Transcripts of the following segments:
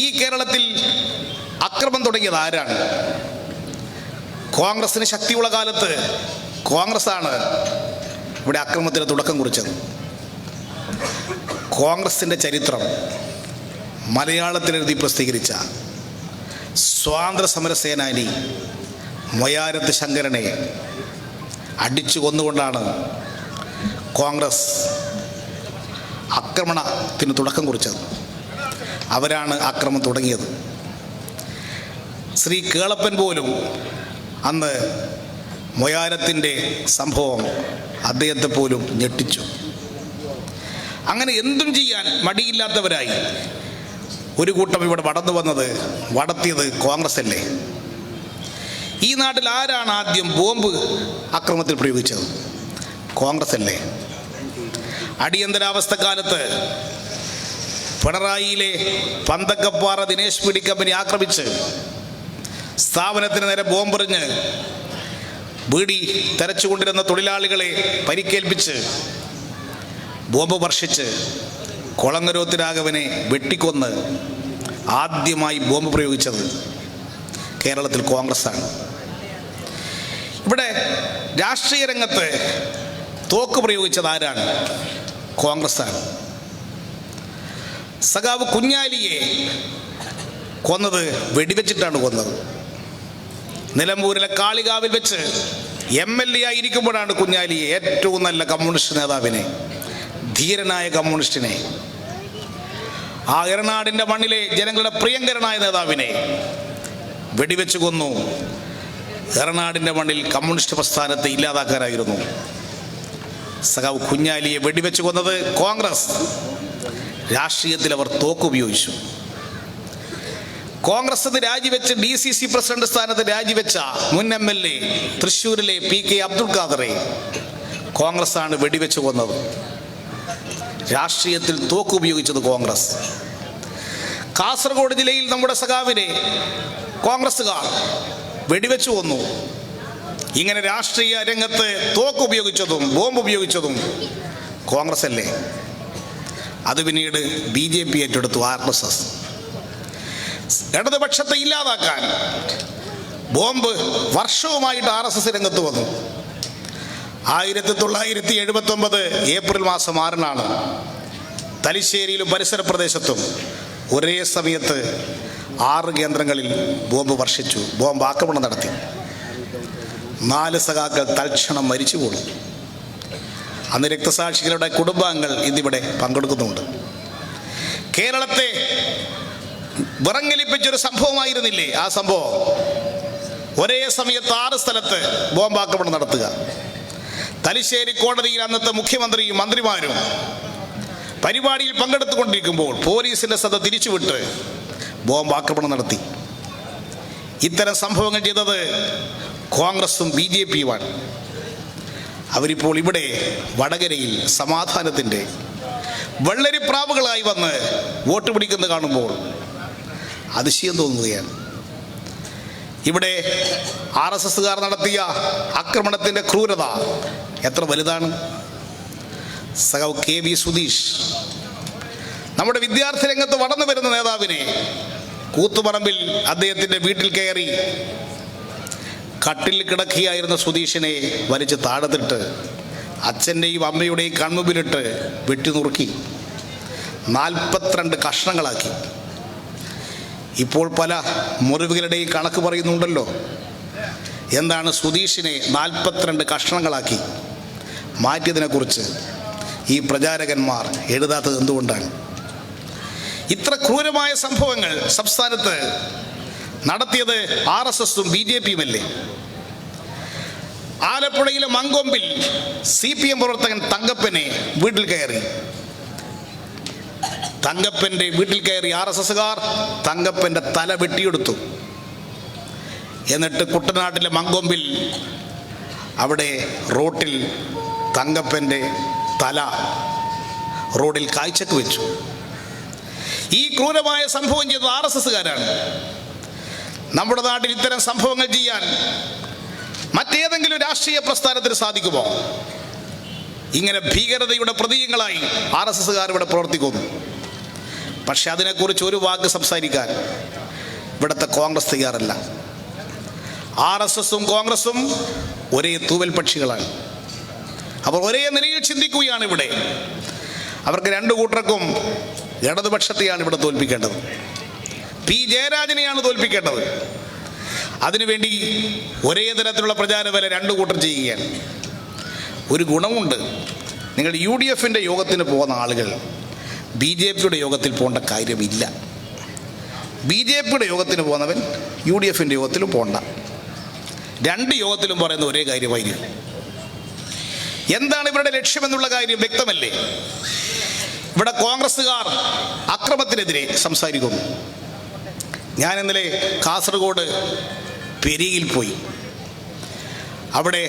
ഈ കേരളത്തിൽ അക്രമം തുടങ്ങിയത് ആരാണ്? കോൺഗ്രസിന് ശക്തിയുള്ള കാലത്ത് കോൺഗ്രസ്സാണ് ഇവിടെ അക്രമത്തിന് തുടക്കം കുറിച്ചത്. കോൺഗ്രസിന്റെ ചരിത്രം മലയാളത്തിലെഴുതി പ്രസിദ്ധീകരിച്ച സ്വാതന്ത്ര്യ സമര സേനാനി മൊയാരത്ത് ശങ്കരനെ അടിച്ചു കൊന്നുകൊണ്ടാണ് കോൺഗ്രസ് ആക്രമണത്തിന് തുടക്കം കുറിച്ചത്. അവരാണ് ആക്രമം തുടങ്ങിയത്. ശ്രീ കേളപ്പൻ പോലും അന്ന് മൊയാരത്തിന്റെ സംഭവം അദ്ദേഹത്തെ പോലും ഞെട്ടിച്ചു. അങ്ങനെ എന്തും ചെയ്യാൻ മടിയില്ലാത്തവരായി ഒരു കൂട്ടം ഇവിടെ വടന്നു വന്നത് വടത്തിയത് കോൺഗ്രസ് അല്ലേ ഈ നാട്ടിൽ ആരാണ് ആദ്യം ബോംബ് അക്രമത്തിൽ പ്രയോഗിച്ചത്? കോൺഗ്രസ് അല്ലേ അടിയന്തരാവസ്ഥ കാലത്ത് പിണറായിയിലെ പന്തക്കപ്പാറ ദിനേശ് പിടി കമ്പനി ആക്രമിച്ച് സ്ഥാപനത്തിന് നേരെ ബോംബെറിഞ്ഞ് വീടി തെരച്ചുകൊണ്ടിരുന്ന തൊഴിലാളികളെ പരിക്കേൽപ്പിച്ച് ബോംബ് വർഷിച്ച് കൊളങ്ങരോത്ത് രാഘവനെ വെട്ടിക്കൊന്ന് ആദ്യമായി ബോംബ് പ്രയോഗിച്ചത് കേരളത്തിൽ കോൺഗ്രസ്സാണ്. ഇവിടെ രാഷ്ട്രീയ രംഗത്ത് തോക്ക് പ്രയോഗിച്ചത് ആരാണ്? കോൺഗ്രസ്സാണ്. സഖാവ് കുഞ്ഞാലിയെ കൊന്നത് വെടിവെച്ചിട്ടാണ് കൊന്നത്. നിലമ്പൂരിലെ കാളികാവിൽ വെച്ച് എം എൽ എ ആയിരിക്കുമ്പോഴാണ് കുഞ്ഞാലിയെ ഏറ്റവും നല്ല കമ്മ്യൂണിസ്റ്റ് നേതാവിനെ ധീരനായ കമ്മ്യൂണിസ്റ്റിനെ ആ ഇറനാടിന്റെ മണ്ണിലെ ജനങ്ങളുടെ പ്രിയങ്കരനായ നേതാവിനെ വെടിവെച്ച് കൊന്നു. ഇറനാടിന്റെ മണ്ണിൽ കമ്മ്യൂണിസ്റ്റ് പ്രസ്ഥാനത്തെ ഇല്ലാതാക്കാനായിരുന്നു. സഖാവ് കുഞ്ഞാലിയെ വെടിവെച്ച് കൊന്നത് കോൺഗ്രസ്. രാഷ്ട്രീയത്തിൽ അവർ തോക്കുപയോഗിച്ചു കോൺഗ്രസ് രാജിവെച്ച് ഡി സി സി പ്രസിഡന്റ് സ്ഥാനത്ത് രാജിവെച്ച മുൻ എം എൽ എ തൃശ്ശൂരിലെ പി കെ അബ്ദുൾ ഖാദറെ കോൺഗ്രസ് ആണ് വെടിവെച്ച് കൊന്നത്. രാഷ്ട്രീയത്തിൽ തോക്ക് ഉപയോഗിച്ചത് കോൺഗ്രസ്. കാസർഗോഡ് ജില്ലയിൽ നമ്മുടെ സഖാവിനെ കോൺഗ്രസ്സുകാർ വെടിവെച്ചു കൊന്നു. ഇങ്ങനെ രാഷ്ട്രീയ രംഗത്ത് തോക്ക് ഉപയോഗിച്ചതും ബോംബ് ഉപയോഗിച്ചതും കോൺഗ്രസ് അല്ലേ അത് പിന്നീട് ബി ജെ പി ഏറ്റെടുത്തു ആർ എസ് എസ്. ഇടതുപക്ഷത്തെ ഇല്ലാതാക്കാൻ ബോംബ് വർഷവുമായിട്ട് ആർ എസ് എസ് രംഗത്ത് വന്നു. ആയിരത്തി തൊള്ളായിരത്തി എഴുപത്തി ഒമ്പത് ഏപ്രിൽ മാസം ആറിനാണ് തലശ്ശേരിയിലും പരിസര പ്രദേശത്തും ഒരേ സമയത്ത് ആറ് കേന്ദ്രങ്ങളിൽ ബോംബ് വർഷിച്ചു ബോംബ് ആക്രമണം നടത്തി. നാല് സഖാക്കൾ തൽക്ഷണം മരിച്ചു പോയി അന്ന് രക്തസാക്ഷികളുടെ കുടുംബാംഗങ്ങൾ ഇന്നിവിടെ പങ്കെടുക്കുന്നുണ്ട്. കേരളത്തെ വിറങ്ങലിപ്പിച്ചൊരു സംഭവമായിരുന്നില്ലേ ആ സംഭവം? ഒരേ സമയത്ത് ആറ് സ്ഥലത്ത് ബോംബാക്രമണം നടത്തുക. തലശ്ശേരി കോടതിയിൽ അന്നത്തെ മുഖ്യമന്ത്രിയും മന്ത്രിമാരും പരിപാടിയിൽ പങ്കെടുത്തുകൊണ്ടിരിക്കുമ്പോൾ പോലീസിന്റെ ശ്രദ്ധ തിരിച്ചുവിട്ട് ബോംബ് ആക്രമണം നടത്തി. ഇത്തരം സംഭവങ്ങൾ ചെയ്തത് കോൺഗ്രസും ബി ജെ പിയുമാണ്. അവരിപ്പോൾ ഇവിടെ വടകരയിൽ സമാധാനത്തിന്റെ വെള്ളരിപ്രാവുകളായി വന്ന് വോട്ട് പിടിക്കുന്നത് കാണുമ്പോൾ അതിശയം തോന്നുകയാണ്. ഇവിടെ ആർ എസ് എസ്സുകാർ നടത്തിയ ആക്രമണത്തിന്റെ ക്രൂരത എത്ര വലുതാണ്? സഹവ് കെ വി സുധീഷ് നമ്മുടെ വിദ്യാർത്ഥി രംഗത്ത് വളർന്നു വരുന്ന നേതാവിനെ കൂത്തുപറമ്പിൽ അദ്ദേഹത്തിന്റെ വീട്ടിൽ കയറി കട്ടിൽ കിടക്കുകയായിരുന്ന സുധീഷിനെ വലിച്ച് താഴത്തിട്ട് അച്ഛന്റെയും അമ്മയുടെയും കൺമുമ്പിലിട്ട് വെട്ടി നുറുക്കി നാൽപ്പത്തിരണ്ട് കഷ്ണങ്ങളാക്കി. ഇപ്പോൾ പല മുറിവുകളുടെയും കണക്ക് പറയുന്നുണ്ടല്ലോ. എന്താണ് സുധീഷിനെ നാൽപ്പത്തിരണ്ട് കഷ്ണങ്ങളാക്കി മാറ്റിയതിനെക്കുറിച്ച് ഈ പ്രചാരകന്മാർ എഴുതാത്തത് എന്തുകൊണ്ടാണ്? ഇത്ര ക്രൂരമായ സംഭവങ്ങൾ സംസ്ഥാനത്ത് നടത്തിയത് ആർ എസ് എസും ബി ജെ പിയുമല്ലേ? ആലപ്പുഴയിലെ മങ്കൊമ്പിൽ സി പി എം പ്രവർത്തകൻ തങ്കപ്പനെ വീട്ടിൽ കയറി. തങ്കപ്പന്റെ വീട്ടിൽ കയറി ആർ എസ് എസുകാർ തങ്കപ്പന്റെ തല വെട്ടിയെടുത്തു. എന്നിട്ട് കുട്ടനാട്ടിലെ മങ്കൊമ്പിൽ അവിടെ റോട്ടിൽ തങ്കപ്പന്റെ തല റോഡിൽ കാഴ്ചക്ക് വെച്ചു. ഈ ക്രൂരമായ സംഭവം ചെയ്തത് ആർ എസ് എസുകാരാണ്. നമ്മുടെ നാട്ടിൽ ഇത്തരം സംഭവങ്ങൾ ചെയ്യാൻ മറ്റേതെങ്കിലും രാഷ്ട്രീയ പ്രസ്ഥാനത്തിന് സാധിക്കുമോ? ഇങ്ങനെ ഭീകരതയുടെ പ്രതീകങ്ങളായി ആർ എസ് എസ്സുകാർ ഇവിടെ പ്രവർത്തിക്കുന്നു. പക്ഷെ അതിനെക്കുറിച്ച് ഒരു വാക്ക് സംസാരിക്കാൻ ഇവിടുത്തെ കോൺഗ്രസ് തയ്യാറല്ല. ആർ എസ് എസും കോൺഗ്രസും ഒരേ തൂവൽ പക്ഷികളാണ്. അവർ ഒരേ നിലയിൽ ചിന്തിക്കുകയാണ് ഇവിടെ. അവർക്ക് രണ്ടു കൂട്ടർക്കും ഇടതുപക്ഷത്തെയാണ് ഇവിടെ തോൽപ്പിക്കേണ്ടത്. പി ജയരാജനെയാണ് തോൽപ്പിക്കേണ്ടത്. അതിനുവേണ്ടി ഒരേ തരത്തിലുള്ള പ്രചാരവേല രണ്ടു കൂട്ടർ ചെയ്യുകയാണ്. ഒരു ഗുണമുണ്ട്. നിങ്ങൾ യു ഡി എഫിന്റെ യോഗത്തിന് പോകുന്ന ആളുകൾ ബി ജെ പിയുടെ യോഗത്തിൽ പോകേണ്ട കാര്യമില്ല. ബി ജെ പിയുടെ യോഗത്തിന് പോകുന്നവൻ യു ഡി എഫിന്റെ യോഗത്തിലും പോകണ്ട. രണ്ട് യോഗത്തിലും പറയുന്ന ഒരേ കാര്യമായിരിക്കും. എന്താണ് ഇവരുടെ ലക്ഷ്യമെന്നുള്ള കാര്യം വ്യക്തമല്ലേ? ഇവിടെ കോൺഗ്രസ്സുകാർ അക്രമത്തിനെതിരെ സംസാരിക്കുന്നു. ഞാൻ ഇന്നലെ കാസർഗോഡ് പെരിയിൽ പോയി. അവിടെ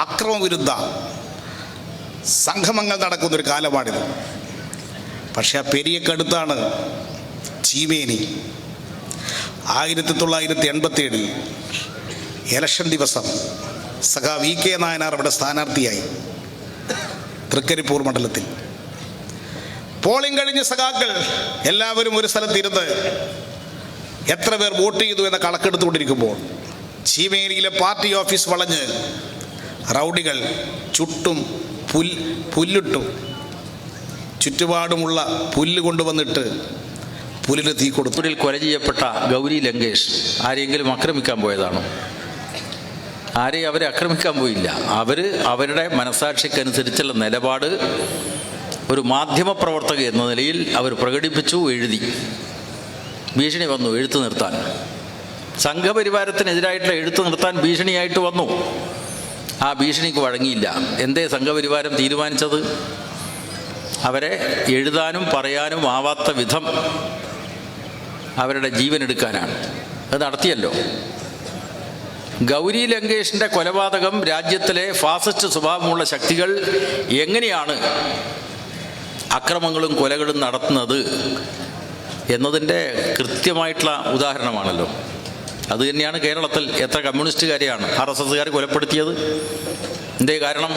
അക്രമവിരുദ്ധ സംഗമങ്ങൾ നടക്കുന്നൊരു കാലമാണിത്. പക്ഷെ ആ പെരിയക്കടുത്താണ് ചീമേനി ആയിരത്തി തൊള്ളായിരത്തി എൺപത്തി ഏഴിൽ ഇലക്ഷൻ ദിവസം സഖാ വി കെ നായനാർ അവിടെ സ്ഥാനാർത്ഥിയായി തൃക്കരിപ്പൂർ മണ്ഡലത്തിൽ. പോളിംഗ് കഴിഞ്ഞ സഖാക്കൾ എല്ലാവരും ഒരു സ്ഥലത്തിരുന്ന് എത്ര പേർ വോട്ട് ചെയ്തു എന്ന കണക്കെടുത്തുകൊണ്ടിരിക്കുമ്പോൾ ചീമേനിയിലെ പാർട്ടി ഓഫീസ് വളഞ്ഞ് റൗഡികൾ ചുട്ടും പുൽ പുല്ലിട്ടും ചുറ്റുപാടുമുള്ള പുല്ല് കൊണ്ടുവന്നിട്ട് പുല്ലിന് തീ കൊടുത്തു. കൊല ചെയ്യപ്പെട്ട ഗൗരി ലങ്കേഷ് ആരെങ്കിലും ആക്രമിക്കാൻ പോയതാണോ? ആരെയും അവരെ ആക്രമിക്കാൻ പോയില്ല. അവർ അവരുടെ മനസാക്ഷിക്കനുസരിച്ചുള്ള നിലപാട് ഒരു മാധ്യമപ്രവർത്തക എന്ന നിലയിൽ അവർ പ്രകടിപ്പിച്ചു എഴുതി. ഭീഷണി വന്നു എഴുത്തു നിർത്താൻ. സംഘപരിവാരത്തിനെതിരായിട്ടുള്ള എഴുത്തു നിർത്താൻ ഭീഷണിയായിട്ട് വന്നു. ആ ഭീഷണിക്ക് വഴങ്ങിയില്ല. എന്തേ സംഘപരിവാരം തീരുമാനിച്ചത്? അവരെ എഴുതാനും പറയാനും ആവാത്ത വിധം അവരുടെ ജീവൻ എടുക്കാനാണ്. അത് നടത്തിയല്ലോ. ഗൗരി ലങ്കേഷിന്റെ കൊലപാതകം രാജ്യത്തിലെ ഫാസിസ്റ്റ് സ്വഭാവമുള്ള ശക്തികൾ എങ്ങനെയാണ് അക്രമങ്ങളും കൊലകളും നടത്തുന്നത്? എന്നതിന്റെ കൃത്യമായിട്ടുള്ള ഉദാഹരണമാണല്ലോ. അത് തന്നെയാണ് കേരളത്തിൽ എത്ര കമ്മ്യൂണിസ്റ്റുകാരെയാണ് ആർ എസ് എസ്സുകാർ കൊലപ്പെടുത്തിയത്. എന്തേ കാരണം?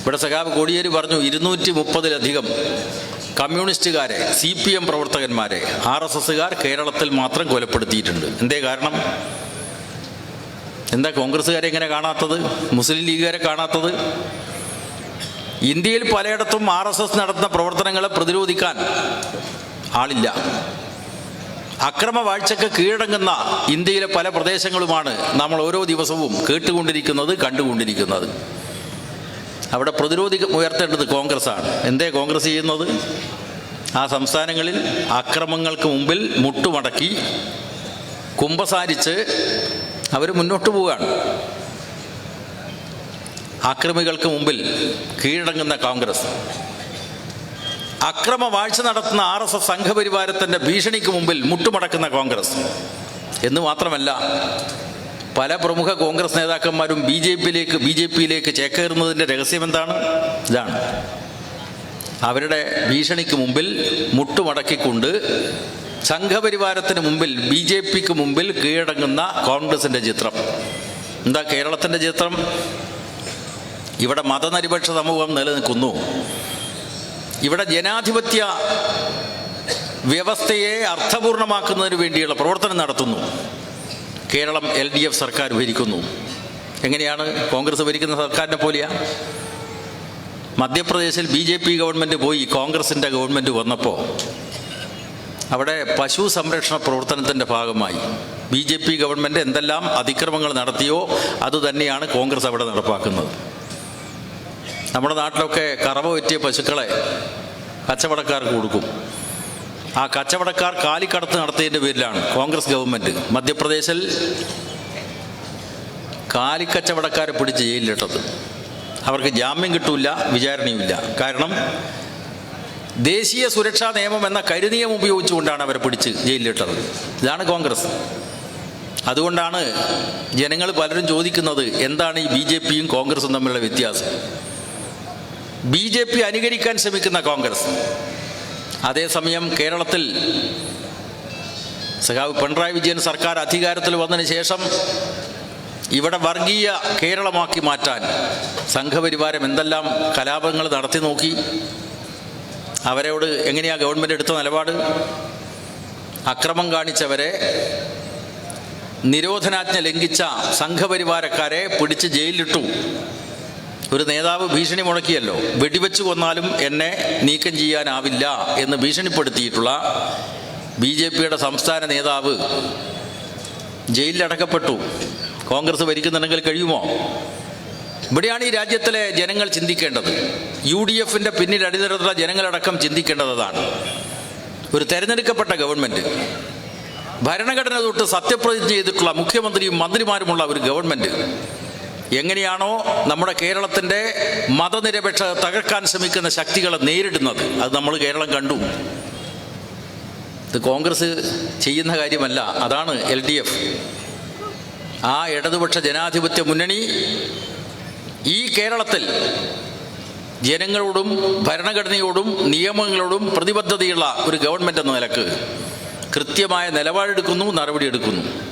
ഇവിടെ സഖാബ് കോടിയേരി പറഞ്ഞു ഇരുന്നൂറ്റി മുപ്പതിലധികം കമ്മ്യൂണിസ്റ്റുകാരെ സി പി എം പ്രവർത്തകന്മാരെ ആർ എസ് എസ്സുകാർ കേരളത്തിൽ മാത്രം കൊലപ്പെടുത്തിയിട്ടുണ്ട്. എന്തേ കാരണം? എന്താ കോൺഗ്രസ്സുകാരെ എങ്ങനെ കാണാത്തത്? മുസ്ലിം ലീഗുകാരെ കാണാത്തത്? ഇന്ത്യയിൽ പലയിടത്തും ആർ എസ് എസ് നടത്തുന്ന പ്രവർത്തനങ്ങളെ പ്രതിരോധിക്കാൻ ആളില്ല. അക്രമ വാഴ്ചക്ക് കീഴടങ്ങുന്ന ഇന്ത്യയിലെ പല പ്രദേശങ്ങളുമാണ് നമ്മൾ ഓരോ ദിവസവും കേട്ടുകൊണ്ടിരിക്കുന്നത് കണ്ടുകൊണ്ടിരിക്കുന്നത്. അവിടെ പ്രതിരോധി ഉയർത്തേണ്ടത് കോൺഗ്രസ്സാണ്. എന്തേ കോൺഗ്രസ് ചെയ്യുന്നത്? ആ സംസ്ഥാനങ്ങളിൽ അക്രമങ്ങൾക്ക് മുമ്പിൽ മുട്ടുമടക്കി കുമ്പസാരിച്ച് അവർ മുന്നോട്ട് പോവുകയാണ്. ആക്രമികൾക്ക് മുമ്പിൽ കീഴടങ്ങുന്ന കോൺഗ്രസ്. അക്രമ വാഴ്ച നടത്തുന്ന ആർ എസ് എസ് സംഘപരിവാരത്തിന്റെ ഭീഷണിക്ക് മുമ്പിൽ മുട്ടുമടക്കുന്ന കോൺഗ്രസ്. എന്ന് മാത്രമല്ല പല പ്രമുഖ കോൺഗ്രസ് നേതാക്കന്മാരും ബി ജെ പിയിലേക്ക് ബി ജെ പിയിലേക്ക് ചേക്കേറുന്നതിന്റെ രഹസ്യം എന്താണ്? ഇതാണ്. അവരുടെ ഭീഷണിക്ക് മുമ്പിൽ മുട്ടുമടക്കിക്കൊണ്ട് സംഘപരിവാരത്തിന് മുമ്പിൽ ബി ജെ പിക്ക് മുമ്പിൽ കീഴടങ്ങുന്ന കോൺഗ്രസിന്റെ ചിത്രം. എന്താ കേരളത്തിന്റെ ചിത്രം? ഇവിടെ മതനിരപേക്ഷ സമൂഹം നിലനിൽക്കുന്നു. ഇവിടെ ജനാധിപത്യ വ്യവസ്ഥയെ അർത്ഥപൂർണമാക്കുന്നതിന് വേണ്ടിയുള്ള പ്രവർത്തനം നടത്തുന്നു. കേരളം എൽ ഡി എഫ് സർക്കാർ ഭരിക്കുന്നു. എങ്ങനെയാണ് കോൺഗ്രസ് ഭരിക്കുന്ന സർക്കാരിനെ പോലെയാ? മധ്യപ്രദേശിൽ ബി ജെ പി ഗവൺമെന്റ് പോയി കോൺഗ്രസിന്റെ ഗവൺമെന്റ് വന്നപ്പോൾ അവിടെ പശു സംരക്ഷണ പ്രവർത്തനത്തിന്റെ ഭാഗമായി ബി ജെ പി ഗവൺമെന്റ് എന്തെല്ലാം അതിക്രമങ്ങൾ നടത്തിയോ അതുതന്നെയാണ് കോൺഗ്രസ് അവിടെ നടപ്പാക്കുന്നത്. നമ്മുടെ നാട്ടിലൊക്കെ കറവ പറ്റിയ പശുക്കളെ കച്ചവടക്കാർക്ക് കൊടുക്കും. ആ കച്ചവടക്കാർ കാലിക്കടത്ത് നടത്തിയതിന്റെ പേരിലാണ് കോൺഗ്രസ് ഗവൺമെന്റ് മധ്യപ്രദേശിൽ കാലിക്കച്ചവടക്കാരെ പിടിച്ച് ജയിലിലിട്ടത്. അവർക്ക് ജാമ്യം കിട്ടൂല വിചാരണയുമില്ല. കാരണം ദേശീയ സുരക്ഷാ നിയമം എന്ന കരുനിയമം ഉപയോഗിച്ചുകൊണ്ടാണ് അവരെ പിടിച്ച് ജയിലിലിട്ടത്. ഇതാണ് കോൺഗ്രസ്. അതുകൊണ്ടാണ് ജനങ്ങൾ പലരും ചോദിക്കുന്നത് എന്താണ് ഈ ബി ജെ പിയും കോൺഗ്രസും തമ്മിലുള്ള വ്യത്യാസം? ബി ജെ പി അനുകരിക്കാൻ ശ്രമിക്കുന്ന കോൺഗ്രസ്. അതേസമയം കേരളത്തിൽ സഖാവ് പിണറായി വിജയൻ സർക്കാർ അധികാരത്തിൽ വന്നതിന് ശേഷം ഇവിടെ വർഗീയ കേരളമാക്കി മാറ്റാൻ സംഘപരിവാരം എന്തെല്ലാം കലാപങ്ങൾ നടത്തി നോക്കി അവരോട് എങ്ങനെയാണ് ഗവൺമെന്റ് എടുത്ത നിലപാട് അക്രമം കാണിച്ചവരെ നിരോധനാജ്ഞ ലംഘിച്ച സംഘപരിവാരക്കാരെ പിടിച്ച് ജയിലിലിട്ടു. ഒരു നേതാവ് ഭീഷണി മുഴക്കിയല്ലോ. വെടിവെച്ച് കൊന്നാലും എന്നെ നീക്കം ചെയ്യാനാവില്ല എന്ന് ഭീഷണിപ്പെടുത്തിയിട്ടുള്ള ബി ജെ പിയുടെ സംസ്ഥാന നേതാവ് ജയിലിലടക്കപ്പെട്ടു. കോൺഗ്രസ് ഭരിക്കുന്നുണ്ടെങ്കിൽ കഴിയുമോ? ഇവിടെയാണ് ഈ രാജ്യത്തിലെ ജനങ്ങൾ ചിന്തിക്കേണ്ടത്. യു ഡി എഫിന്റെ പിന്നിൽ അടിനിരത്തുള്ള ജനങ്ങളടക്കം ചിന്തിക്കേണ്ടത് അതാണ് ഒരു തെരഞ്ഞെടുക്കപ്പെട്ട ഗവൺമെന്റ് ഭരണഘടന തൊട്ട് സത്യപ്രതിജ്ഞ ചെയ്തിട്ടുള്ള മുഖ്യമന്ത്രിയും മന്ത്രിമാരുമുള്ള ഒരു ഗവൺമെന്റ് എങ്ങനെയാണോ നമ്മുടെ കേരളത്തിന്റെ മതനിരപേക്ഷ തകർക്കാൻ ശ്രമിക്കുന്ന ശക്തികളെ നേരിടുന്നത്. അത് നമ്മൾ കേരളം കണ്ടു. ഇത് കോൺഗ്രസ് ചെയ്യുന്ന കാര്യമല്ല. അതാണ് എൽ ഡി എഫ്. ആ ഇടതുപക്ഷ ജനാധിപത്യ മുന്നണി ഈ കേരളത്തിൽ ജനങ്ങളോടും ഭരണഘടനയോടും നിയമങ്ങളോടും പ്രതിബദ്ധതയുള്ള ഒരു ഗവൺമെന്റ് എന്ന നിലയ്ക്ക് കൃത്യമായ നിലപാടെടുക്കുന്നു നടപടിയെടുക്കുന്നു.